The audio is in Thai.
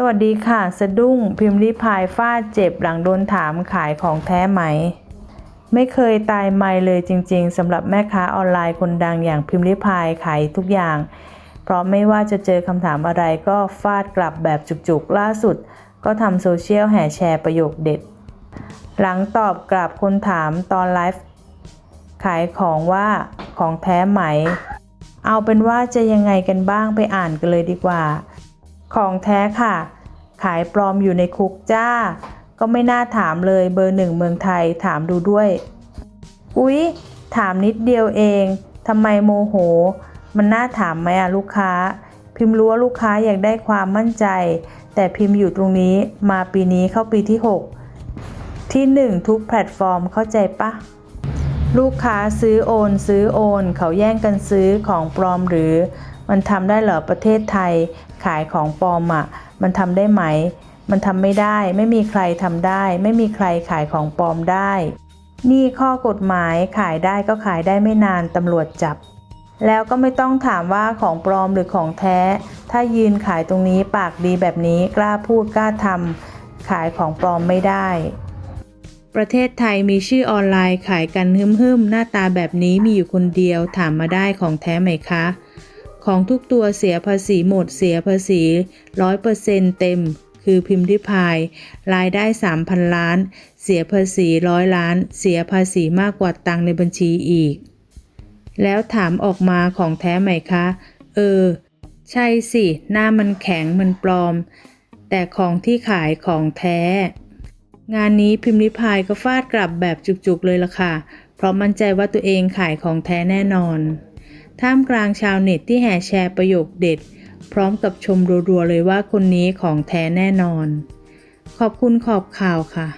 สวัสดีค่ะ สะดุ้งพิมพ์ริพายฟาดเจ็บหลังโดนถามขายของแท้ไหม ไม่เคยตายไม่เลยจริง ๆสำหรับแม่ค้าออนไลน์คนดังอย่างพิมพ์ริพายขายทุกอย่าง เพราะไม่ว่าจะเจอคำถามอะไรก็ฟาดกลับแบบจุกๆ ล่าสุด ก็ทำโซเชียลแห่แชร์ประโยคเด็ด หลังตอบกลับคนถามตอนไลฟ์ขายของว่าของแท้ไหม เอาเป็นว่าจะยังไงกันบ้างไปอ่านกันเลยดีกว่า ของแท้ค่ะ ขายปลอมอยู่ในคุกจ้า ก็ไม่น่าถามเลยเบอร์หนึ่งเมืองไทยถามดูด้วย อุ๊ย ถามนิดเดียวเองทำไมโมโห มันน่าถามไหมอะลูกค้า พิมพ์รู้ว่าลูกค้าอยากได้ความมั่นใจ แต่พิมพ์อยู่ตรงนี้มาปีนี้เข้าปีที่ 6 ที่ 1 ทุกแพลตฟอร์มเข้าใจปะ ลูกค้าซื้อโอนซื้อโอน เขาแย่งกันซื้อของปลอมหรือ มันทำได้เหรอประเทศไทย ขายของปลอมอะ่ะ มันทำได้ไหม มันทำไม่ได้ ไม่มีใครทำได้ ไม่มีใครขายของปลอมได้ นี่ข้อกฎหมายขายได้ก็ขายได้ไม่นานตำรวจจับ แล้วก็ไม่ต้องถามว่าของปลอมหรือของแท้ ถ้ายืนขายตรงนี้ปากดีแบบนี้กล้าพูดกล้าทำขายของปลอมไม่ได้ ประเทศไทยมีชื่อออนไลน์ขายกันฮึ่มๆ หน้าตาแบบนี้มีอยู่คนเดียวถามมาได้ของแท้ไหมคะ ของทุกตัวเสียภาษีหมดเสียภาษีร้อยเปอร์เซ็นเต็ม คือพิมพ์ริพาย รายได้ 3,000 ล้าน เสียภาษีร้อยล้าน เสียภาษีมากกว่าตังในบัญชีอีก แล้วถามออกมาของแท้ไหมคะ เออ ใช่สิ หน้ามันแข็งมันปลอม แต่ของที่ขายของแท้ งานนี้พิมพ์ริพายก็ฟาดกลับแบบจุกๆเลยล่ะค่ะ เพราะมั่นใจว่าตัวเองขายของแท้แน่นอน ท่ามกลางชาวเน็ตที่แห่แชร์ประโยคเด็ด พร้อมกับชมรัวๆเลยว่าคนนี้ของแท้แน่นอน ขอบคุณขอบข่าวค่ะ